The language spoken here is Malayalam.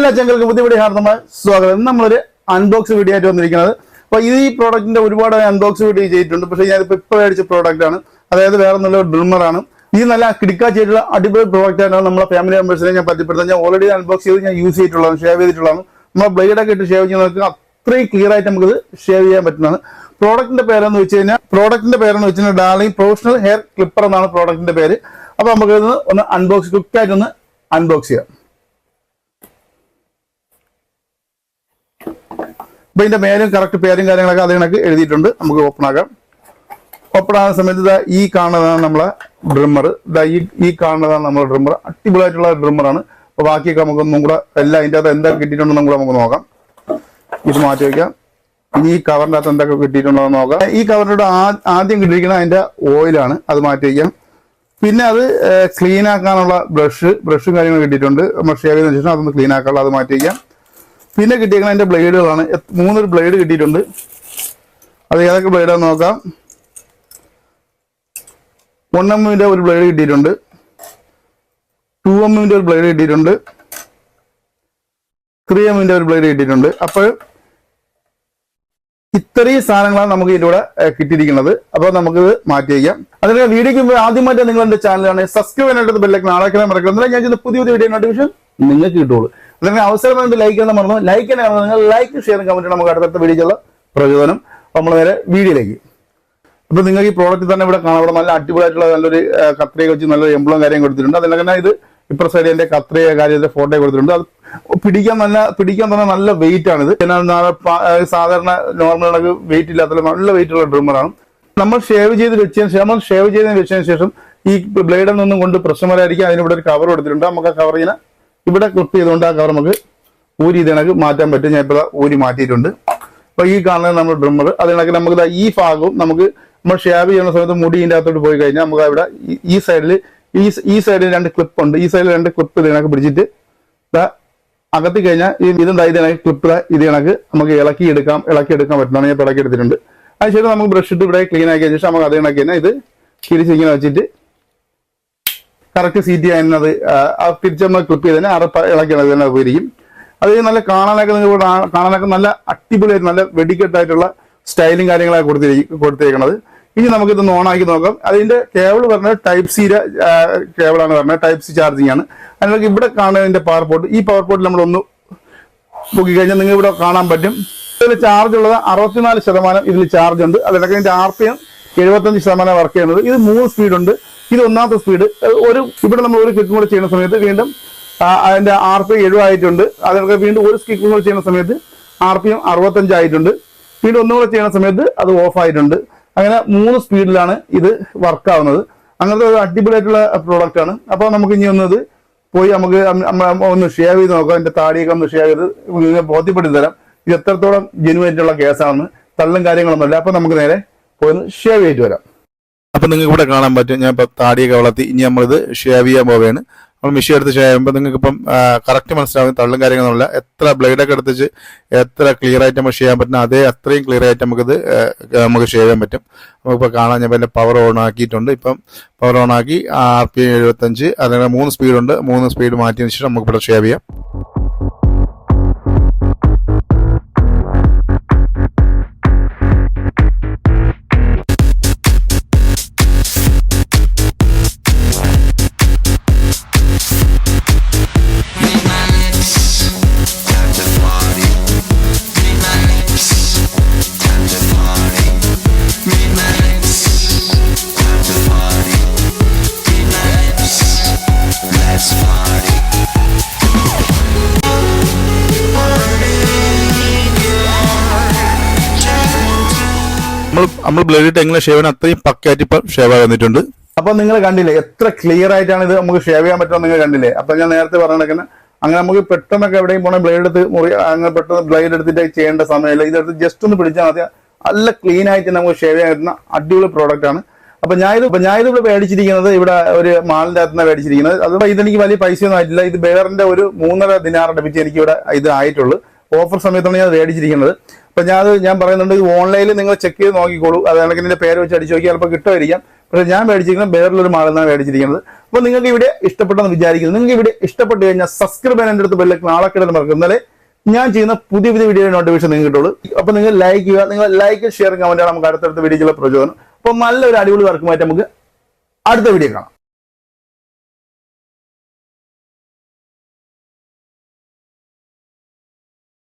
എല്ലാ ചങ്ങൾക്കും പുതിയ ഹാർദമായ സ്വാഗതം. നമ്മളൊരു അൺബോക്സ് വീഡിയോ ആയിട്ട് വന്നിരിക്കുന്നത്. അപ്പൊ ഇത് ഈ പ്രോഡക്റ്റിന്റെ ഒരുപാട് അൺബോക്സ് വീഡിയോ ചെയ്തിട്ടുണ്ട്. പക്ഷേ ഞാനിപ്പോ ഇപ്പൊ മേടിച്ച പ്രോഡക്റ്റ് ആണ്. അതായത് വേറെ നല്ല ഡ്രിമ്മർ ആണ്. ഇത് നല്ല കിടക്കാച്ചിട്ടുള്ള അടിപൊളി പ്രോഡക്റ്റ് ആണ് നമ്മളെ ഫാമിലി മെമ്പേഴ്സിനെ ഞാൻ പരിചയപ്പെടുത്താൻ ഞാൻ ഓൾറെഡി അൺബോക്സ് ചെയ്ത് ഞാൻ യൂസ് ചെയ്തിട്ടുള്ളതാണ് ഷേവ് ചെയ്തിട്ടുള്ളതാണ്. നമ്മളെ ബ്ലേഡ് ഒക്കെ ഇട്ട് ഷേവ് ചെയ്യുന്നവർക്ക് അത്രയും ക്ലിയർ ആയിട്ട് നമുക്ക് ഷേവ് ചെയ്യാൻ പറ്റുന്നതാണ്. പ്രോഡക്റ്റിന്റെ പേരെന്ന് വെച്ച് കഴിഞ്ഞാൽ പ്രോഡക്റ്റിന്റെ പേരെന്ന് വെച്ച് കഴിഞ്ഞാൽ ഡാർലിംഗ് പ്രൊഫഷണൽ ഹെയർ ക്ലിപ്പർ എന്നാണ് പ്രോഡക്റ്റിന്റെ പേര്. അപ്പൊ നമുക്ക് ഒന്ന് അൺബോക്സ് ക്വിക്കായിട്ടൊന്ന് അൺബോക്സ് ചെയ്യാം. അപ്പൊ ഇതിന്റെ മേലും കറക്റ്റ് പേരും കാര്യങ്ങളൊക്കെ അത് കണക്ക് എഴുതിയിട്ടുണ്ട്. നമുക്ക് ഓപ്പൺ ആക്കാം. ഓപ്പൺ ആകുന്ന സമയത്ത് ഇതാ ഈ കാണുന്നതാണ് നമ്മളെ ഡ്രിമ്മർ ഇതാ ഈ ഈ കാണുന്നതാണ് നമ്മളെ ഡ്രിമ്മർ അടിപൊളിയായിട്ടുള്ള ഡ്രിമ്മറാണ് അപ്പൊ ബാക്കിയൊക്കെ നമുക്ക് ഒന്നും കൂടെ എല്ലാം അതിന്റെ അകത്ത് എന്താ കിട്ടിയിട്ടുണ്ടെന്നും കൂടെ നമുക്ക് നോക്കാം. ഇത് മാറ്റി വയ്ക്കാം ഇനി ഈ കവറിന്റെ അകത്ത് എന്തൊക്കെ കിട്ടിയിട്ടുണ്ടോ എന്ന് നോക്കാം. ഈ കവറിന്റെ ആ- ആദ്യം കിട്ടിയിരിക്കുന്നത് അതിന്റെ ഓയിലാണ് അത് മാറ്റി വയ്ക്കാം പിന്നെ അത് ക്ലീൻ ആക്കാനുള്ള ബ്രഷ് ബ്രഷും കാര്യങ്ങളും കിട്ടിയിട്ടുണ്ട്. നമ്മൾ ഷേവ് ചെയ്തതിനു ശേഷം അതൊന്ന് ക്ലീൻ ആക്കാനുള്ള അത് മാറ്റി വയ്ക്കാം പിന്നെ കിട്ടിയേക്കുന്ന അതിന്റെ ബ്ലേഡുകളാണ്. മൂന്നൊരു ബ്ലേഡ് കിട്ടിയിട്ടുണ്ട്. അത് ഏതൊക്കെ ബ്ലേഡാന്ന് നോക്കാം. വൺ എമ്മിന്റെ ഒരു ബ്ലേഡ് കിട്ടിയിട്ടുണ്ട്. ടു എമ്മിന്റെ ഒരു ബ്ലേഡ് കിട്ടിയിട്ടുണ്ട് ത്രീ എമ്മിന്റെ ഒരു ബ്ലേഡ് കിട്ടിയിട്ടുണ്ട് അപ്പോൾ ഇത്രയും സാധനങ്ങളാണ് നമുക്ക് ഇതിലൂടെ കിട്ടിയിരിക്കുന്നത്. അപ്പോൾ നമുക്ക് മാറ്റി വയ്ക്കാം. അതിന് വീഡിയോക്ക് മുമ്പ് ആദ്യമായിട്ട് നിങ്ങൾ എന്റെ ചാനലാണ് സബ്സ്ക്രൈബ് ചെയ്യാനായിട്ട് ബെല്ലൈക്കൻ നാളെ മറക്കുന്നത് ഞാൻ ചെയ്യുന്ന പുതിയ പുതിയ വീഡിയോ നോട്ടിഫിക്കേഷൻ നിങ്ങൾക്ക് കിട്ടുള്ളൂ. അതിന് അവസരം ലൈക്ക് ചെയ്യാൻ മറന്നു. ലൈക്ക് ചെയ്യാൻ നിങ്ങൾ ലൈക്ക് ഷെയർ കമന്റ് നമുക്ക് അടുത്ത വീഡിയോയ്ക്കുള്ള പ്രചോദനം നമ്മൾ നേരെ വീഡിയോയിലേക്ക്. അപ്പൊ നിങ്ങൾക്ക് ഈ പ്രോഡക്റ്റ് തന്നെ ഇവിടെ കാണാം ഇവിടെ നല്ല അടിപൊളിയായിട്ടുള്ള നല്ലൊരു കത്രയൊക്കെ വെച്ച് നല്ലൊരു എംബ്ലം കാര്യം കൊടുത്തിട്ടുണ്ട്. അതിനൊക്കെ ഇത് ഇപ്പുറ സൈഡ് എന്റെ കത്രിക കാര്യത്തിന്റെ ഫോട്ടോ കൊടുത്തിട്ടുണ്ട്. അത് പിടിക്കാൻ നല്ല പിടിക്കാൻ തന്നെ നല്ല വെയിറ്റ് ആണ് ഇത് സാധാരണ നോർമൽ കണക്ക് വെയിറ്റ് ഇല്ലാത്ത നല്ല വെയിറ്റ് ഉള്ള ഡ്രിമ്മറാണ് നമ്മൾ ഷേവ് ചെയ്ത് വെച്ചതിന് ശേഷം നമ്മൾ ഷേവ് ചെയ്തതിന് വെച്ചതിന് ശേഷം ഈ ബ്ലേഡിൽ നിന്നും കൊണ്ട് പ്രശ്നം വരായിരിക്കും അതിനിവിടെ ഒരു കവർ കൊടുത്തിട്ടുണ്ട്. നമുക്ക് ആ കവർ ഇങ്ങനെ ഇവിടെ ക്ലിപ്പ് ചെയ്തുകൊണ്ട് ആ കവർ നമുക്ക് ഊരി ഇതിനക്ക് മാറ്റാൻ പറ്റും. ഞാൻ ഇപ്പോൾ ഊരി മാറ്റിയിട്ടുണ്ട്. അപ്പൊ ഈ കാണുന്നത് നമ്മുടെ ഡ്രിമ്മർ അതിനൊക്കെ നമുക്ക് ഈ ഭാഗവും നമുക്ക് നമ്മൾ ഷേവ് ചെയ്യുന്ന സമയത്ത് മുടി ഇതിന്റെ അകത്തോട്ട് പോയി കഴിഞ്ഞാൽ നമുക്ക് അവിടെ ഈ സൈഡിൽ ഈ ഈ സൈഡിൽ രണ്ട് ക്ലിപ്പ് ഉണ്ട്. ഈ സൈഡിൽ രണ്ട് ക്ലിപ്പ് ഇതിനൊക്കെ പിടിച്ചിട്ട് അകത്ത് കഴിഞ്ഞാൽ ഈ ഇതുണ്ടായി ഇതിനൊക്കെ ക്ലിപ്പ് ഇത് കണക്ക് നമുക്ക് ഇളക്കി എടുക്കാം ഇളക്കി എടുക്കാൻ പറ്റുന്നതാണ്. ഞാൻ ഇളക്കി എടുത്തിട്ടുണ്ട്. അതിനുശേഷം നമുക്ക് ബ്രഷ് ഇട്ട് ഇവിടെ ക്ലീൻ ആക്കിയ ശേഷം നമുക്ക് അത് കണക്ക് തന്നെ ഇത് തിരിച്ചിങ്ങനെ വെച്ചിട്ട് കറക്റ്റ് സീറ്റ് ചെയ്യുന്നത് തിരിച്ച് നമ്മൾ ക്ലിപ്പ് ചെയ്ത് തന്നെ അറപ്പ് ഇളക്കി തന്നെ പോയിരിക്കും അത് നല്ല കാണാനൊക്കെ നിങ്ങൾ കാണാനൊക്കെ നല്ല അടിപൊളിയായിട്ട് നല്ല വെടിക്കെട്ടായിട്ടുള്ള സ്റ്റൈലും കാര്യങ്ങളൊക്കെ കൊടുത്തിരിക്കും കൊടുത്തേക്കണത് ഇനി നമുക്ക് ഇതൊന്ന് ഓണാക്കി നോക്കാം. അതിന്റെ കേബിൾ പറഞ്ഞ ടൈപ്പ് സി കേബിളാണ് പറഞ്ഞത്. ടൈപ്പ് സി ചാർജിങ് ആണ്. അതിനൊക്കെ ഇവിടെ കാണുന്നതിന്റെ പവർ പോർട്ട് ഈ പവർ പോർട്ടിൽ നമ്മളൊന്ന് പൊക്കി കഴിഞ്ഞാൽ നിങ്ങൾ ഇവിടെ കാണാൻ പറ്റും. ഇതിൽ ചാർജ് ഉള്ളത് അറുപത്തിനാല് ശതമാനം ഇതിൽ ചാർജ് ഉണ്ട്. അതിനൊക്കെ ഇതിന്റെ ആർ പി എം എഴുപത്തഞ്ച് ശതമാനം വർക്ക് ചെയ്യുന്നത്. ഇത് മൂന്ന് സ്പീഡ് ഉണ്ട്. ഇത് ഒന്നാമത്തെ സ്പീഡ് ഒരു ഇവിടെ നമ്മൾ ഒരു ക്ലിക്കും കൂടെ ചെയ്യുന്ന സമയത്ത് വീണ്ടും അതിന്റെ ആർ പി എഴുപതായിട്ടുണ്ട് അതിനൊക്കെ വീണ്ടും ഒരു സ്കിക്കും കൂടെ ചെയ്യുന്ന സമയത്ത് ആർ പി എം അറുപത്തഞ്ചായിട്ടുണ്ട്. വീണ്ടും ഒന്നും കൂടെ ചെയ്യുന്ന സമയത്ത് അത് ഓഫ് ആയിട്ടുണ്ട്. അങ്ങനെ മൂന്ന് സ്പീഡിലാണ് ഇത് വർക്ക് ആവുന്നത്. അങ്ങനത്തെ ഒരു അടിപൊളിയായിട്ടുള്ള പ്രോഡക്റ്റ് ആണ്. അപ്പോൾ നമുക്ക് ഇനി ഒന്നത് പോയി നമുക്ക് ഒന്ന് ഷെയർ ചെയ്ത് നോക്കാം. എന്റെ താടിയൊക്കെ ഒന്ന് ഷെയർ ചെയ്ത് ബോധ്യപ്പെടുത്തി തരാം. ഇത് എത്രത്തോളം ജെനുവായിട്ടുള്ള കേസാണെന്ന് തള്ളും കാര്യങ്ങളൊന്നുമില്ല അപ്പൊ നമുക്ക് നേരെ പോയി ഒന്ന് ഷേവ് ചെയ്തിട്ട് വരാം. അപ്പൊ നിങ്ങൾക്ക് ഇവിടെ കാണാൻ പറ്റും. ഞാൻ ഇപ്പൊ താടിയൊക്കെ വളർത്തി ഇനി നമ്മളിത് ഷേവ് ചെയ്യാൻ പോവുകയാണ്. നമ്മൾ മെഷീൻ എടുത്ത് ചെയ്യുമ്പോൾ നിങ്ങൾക്ക് ഇപ്പം കറക്റ്റ് മനസ്സിലാവും തള്ളും കാര്യങ്ങളൊന്നുമില്ല. എത്ര ബ്ലേഡൊക്കെ എടുത്തിച്ച് എത്ര ക്ലിയർ ആയിട്ട് നമുക്ക് ചെയ്യാൻ പറ്റുന്ന അതേ അത്രയും ക്ലിയർ ആയിട്ട് നമുക്കിത് നമുക്ക് ഷേവ് ചെയ്യാൻ പറ്റും. നമുക്കിപ്പോൾ കാണാൻ ഞാൻ പിന്നെ പവർ ഓൺ ആക്കിയിട്ടുണ്ട്. ഇപ്പം പവർ ഓൺ ആക്കി ആർ പി എഴുപത്തഞ്ച് അതിന് മൂന്ന് സ്പീഡുണ്ട് മൂന്ന് സ്പീഡ് മാറ്റിയതിന് ശേഷം നമുക്ക് ഇവിടെ ഷേവ് ചെയ്യാം. നമ്മൾ ബ്ലേഡ് ഇട്ട് എങ്ങനെ ഷേവ് ചെയ്യണം അത്രയും പക്കയായിട്ട് ഇപ്പം ഷേവ് വന്നിട്ടുണ്ട്. അപ്പൊ നിങ്ങൾ കണ്ടില്ലേ എത്ര ക്ലിയർ ആയിട്ടാണ് ഇത് നമുക്ക് ഷേവ് ചെയ്യാൻ പറ്റുമെന്ന് നിങ്ങൾ കണ്ടില്ലേ? അപ്പൊ ഞാൻ നേരത്തെ പറഞ്ഞ അങ്ങനെ നമുക്ക് പെട്ടെന്നൊക്കെ എവിടെയും പോണ ബ്ലേഡ് എടുത്ത് മുറി അങ്ങനെ പെട്ടെന്ന് ബ്ലേഡ് എടുത്തിട്ട് ചെയ്യേണ്ട സമയമില്ല. ഇതെടുത്ത് ജസ്റ്റ് ഒന്ന് പിടിച്ചാൽ മതി. നല്ല ക്ലീൻ ആയിട്ട് നമുക്ക് ഷേവ് ചെയ്യാൻ പറ്റുന്ന അടിപൊളി പ്രോഡക്റ്റ് ആണ്. അപ്പൊ ഞാൻ ഇത് ഞാൻ മേടിച്ചിരിക്കുന്നത് ഇവിടെ ഒരു മാളിന്റെ അകത്ത് നിന്നാണ് മേടിച്ചിരിക്കുന്നത്. അതുകൊണ്ട് ഇതെനിക്ക് വലിയ പൈസയൊന്നും ആയിട്ടില്ല. ഇത് ബേറിന്റെ ഒരു മൂന്നര ദിനാർ അടുപ്പിച്ച് എനിക്ക് ഇവിടെ ഇത് ആയിട്ടുള്ളൂ. ഓഫർ സമയത്താണ് ഞാൻ മേടിച്ചിരിക്കുന്നത്. അപ്പൊ ഞാൻ ഞാൻ പറയുന്നുണ്ട് ഇത് ഓൺലൈനിൽ നിങ്ങൾ ചെക്ക് ചെയ്ത് നോക്കിക്കോളൂ. അത് കണക്കിന്റെ പേര് വെച്ച് അടിച്ചു നോക്കിയാൽ ചിലപ്പോൾ കിട്ടുമായിരിക്കാം. പക്ഷെ ഞാൻ മേടിച്ചിരിക്കുന്നത് വേറൊരു മാളെന്നാണ് മേടിച്ചിരിക്കുന്നത്. അപ്പൊ നിങ്ങൾക്ക് ഇവിടെ ഇഷ്ടപ്പെട്ടെന്ന് വിചാരിക്കുന്നു. നിങ്ങൾക്ക് ഇവിടെ ഇഷ്ടപ്പെട്ട് കഴിഞ്ഞാൽ സബ്സ്ക്രൈബ് ചെയ്യാൻ എന്റെ അടുത്ത് ബെല്ലക്ക് നാളെ കിടന്ന് മറക്കും എന്നാലേ ഞാൻ ചെയ്യുന്ന പുതിയ പുതിയ വീഡിയോ നോട്ടിഫിക്കേഷൻ നിങ്ങൾക്ക് കിട്ടുള്ളൂ. അപ്പൊ നിങ്ങൾ ലൈക്ക് ചെയ്യുക. നിങ്ങൾ ലൈക്ക് ഷെയർ കമന്റ് നമുക്ക് അടുത്തടുത്ത വീഡിയോക്കുള്ള പ്രചോദനം. അപ്പൊ നല്ലൊരു അടിപൊളി വർക്കുമായിട്ട് നമുക്ക് അടുത്ത വീഡിയോ കാണാം.